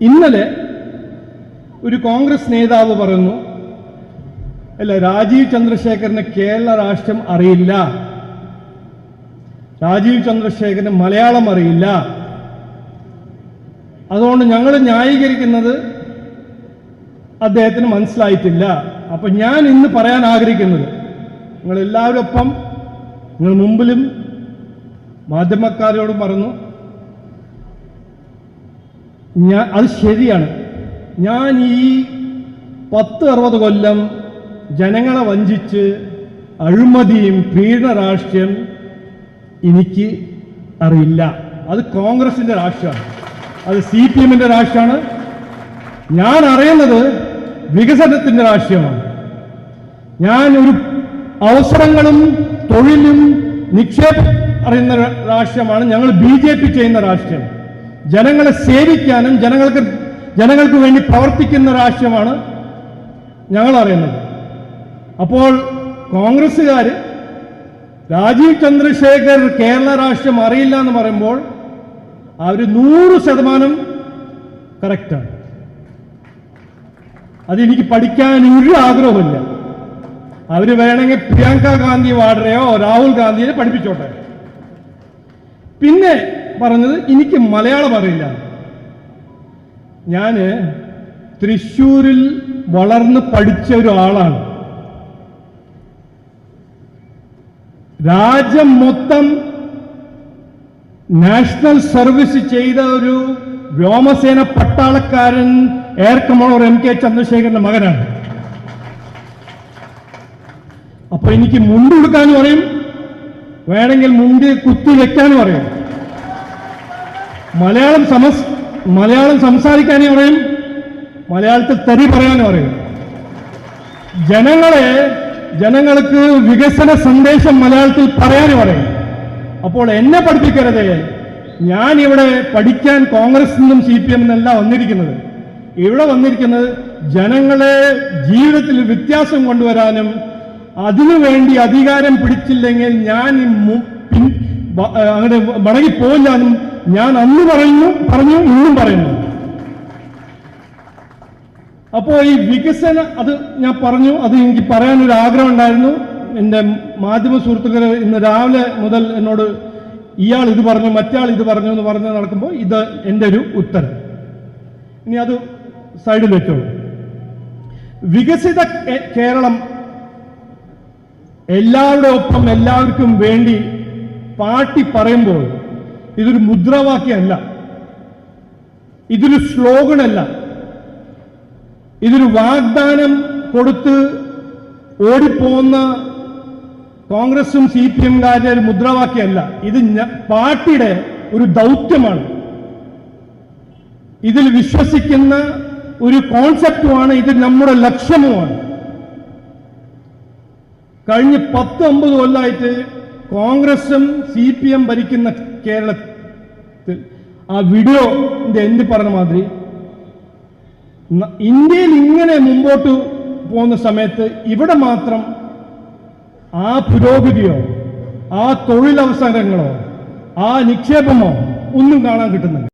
ഇന്നലെ ഒരു കോൺഗ്രസ് നേതാവ് പറഞ്ഞു അല്ല രാജീവ് ചന്ദ്രശേഖരന് കേരള രാഷ്ട്രം അറിയില്ല. രാജീവ് ചന്ദ്രശേഖരന് മലയാളം അറിയില്ല. അതുകൊണ്ട് ഞങ്ങൾ ന്യായീകരിക്കുന്നത് അദ്ദേഹത്തിന് മനസ്സിലായിട്ടില്ല. അപ്പൊ ഞാൻ ഇന്ന് പറയാൻ ആഗ്രഹിക്കുന്നത് നിങ്ങൾ എല്ലാവരും ഒപ്പം നിങ്ങൾ മുമ്പിലും മാധ്യമക്കാരോടും പറഞ്ഞു ഞാൻ അത് ശരിയാണ്. ഞാൻ ഈ പത്ത് അറുപത് കൊല്ലം ജനങ്ങളെ വഞ്ചിച്ച് അഴിമതിയും പീഡന രാഷ്ട്രീയം എനിക്ക് അറിയില്ല. അത് കോൺഗ്രസിന്റെ രാഷ്ട്രമാണ് അത് സി പി എമ്മിന്റെ രാഷ്ട്രമാണ് ഞാൻ അറിയുന്നത് വികസനത്തിന്റെ രാഷ്ട്രീയമാണ്. ഞാൻ ഒരു അവസരങ്ങളും തൊഴിലും നിക്ഷേപം അറിയുന്ന രാഷ്ട്രീയമാണ്. ഞങ്ങൾ ബി ജെ പി ചെയ്യുന്ന രാഷ്ട്രീയം ജനങ്ങളെ സേവിക്കാനും ജനങ്ങൾക്ക് ജനങ്ങൾക്ക് വേണ്ടി പ്രവർത്തിക്കുന്ന രാഷ്ട്രീയമാണ് ഞങ്ങൾ അറിയുന്നത്. അപ്പോൾ കോൺഗ്രസ്സുകാർ രാജീവ് ചന്ദ്രശേഖർ കേരള രാഷ്ട്രീയം അറിയില്ല എന്ന് പറയുമ്പോൾ അവർ നൂറ് ശതമാനം കറക്റ്റാണ് അതെനിക്ക് പഠിക്കാൻ ഒരു ആഗ്രഹമില്ല അവർ വേണമെങ്കിൽ പ്രിയങ്ക ഗാന്ധി വാഡ്രയോ രാഹുൽ ഗാന്ധിയെ പഠിപ്പിച്ചോട്ടെ. പിന്നെ പറഞ്ഞത് എനിക്ക് മലയാളം അറിയില്ല. ഞാൻ തൃശ്ശൂരിൽ വളർന്ന് പഠിച്ച ഒരാളാണ്. രാജ്യം മൊത്തം നാഷണൽ സർവീസ് ചെയ്ത ഒരു വ്യോമസേന പട്ടാളക്കാരൻ എയർ കമാൻഡർ എം കെ ചന്ദ്രശേഖരന്റെ മകനാണ്. അപ്പൊ എനിക്ക് മുണ്ട് കൊടുക്കാനും പറയും വേണമെങ്കിൽ മുണ്ട് കുത്തി വെക്കാനും പറയും മലയാളം സമസ് മലയാളം സംസാരിക്കാനേ പറയും മലയാളത്തിൽ തരി പറയാനും പറയും. ജനങ്ങളെ ജനങ്ങൾക്ക് വികസന സന്ദേശം മലയാളത്തിൽ പറയാനും പറയും. അപ്പോൾ എന്നെ പഠിപ്പിക്കരുത്. ഞാൻ ഇവിടെ പഠിക്കാൻ കോൺഗ്രസ് നിന്നും സി പി എം വന്നിരിക്കുന്നത്. ഇവിടെ വന്നിരിക്കുന്നത് ജനങ്ങളെ ജീവിതത്തിൽ വ്യത്യാസം കൊണ്ടുവരാനും അതിനുവേണ്ടി അധികാരം പിടിച്ചില്ലെങ്കിൽ ഞാൻ അങ്ങനെ മടങ്ങിപ്പോയില്ല ഞാൻ അന്ന് പറയുന്നു പറഞ്ഞു ഇന്നും പറയുന്നു. അപ്പോൾ ഈ വികസന അത് ഞാൻ പറഞ്ഞു അത് എനിക്ക് പറയാനൊരു ആഗ്രഹം ഉണ്ടായിരുന്നു എന്റെ മാധ്യമ സുഹൃത്തുക്കൾ ഇന്ന് രാവിലെ മുതൽ എന്നോട് ഇയാൾ ഇത് പറഞ്ഞു മറ്റാൾ ഇത് പറഞ്ഞു എന്ന് പറഞ്ഞ് നടക്കുമ്പോൾ ഇത് എന്റെ ഒരു ഉത്തരം. ഇനി അത് സൈഡിൽ വെച്ചോളൂ. വികസിത കേരളം എല്ലാവരുടെ ഒപ്പം എല്ലാവർക്കും വേണ്ടി പാട്ടി പറയുമ്പോൾ ഇതൊരു മുദ്രാവാക്യമല്ല. ഇതൊരു സ്ലോഗനല്ല ഇതൊരു വാഗ്ദാനം കൊടുത്ത് ഓടിപ്പോകുന്ന കോൺഗ്രസും സി പി എംകാരുടെ ഒരു മുദ്രാവാക്യമല്ല. ഇത് പാർട്ടിയുടെ ഒരു ദൗത്യമാണ്. ഇതിൽ വിശ്വസിക്കുന്ന ഒരു കോൺസെപ്റ്റുമാണ് ഇത് നമ്മുടെ ലക്ഷ്യവുമാണ് കഴിഞ്ഞ പത്ത് അമ്പത് കൊല്ലമായിട്ട് കോൺഗ്രസും സി പി എം ഭരിക്കുന്ന കേരളത്തിൽ ആ വീഡിയോ എന്ത് പറഞ്ഞ മാതിരി ഇന്ത്യയിൽ ഇങ്ങനെ മുമ്പോട്ട് പോകുന്ന സമയത്ത് ഇവിടെ മാത്രം ആ പുരോഗതിയോ ആ തൊഴിലവസരങ്ങളോ ആ നിക്ഷേപമോ ഒന്നും കാണാൻ കിട്ടുന്നില്ല.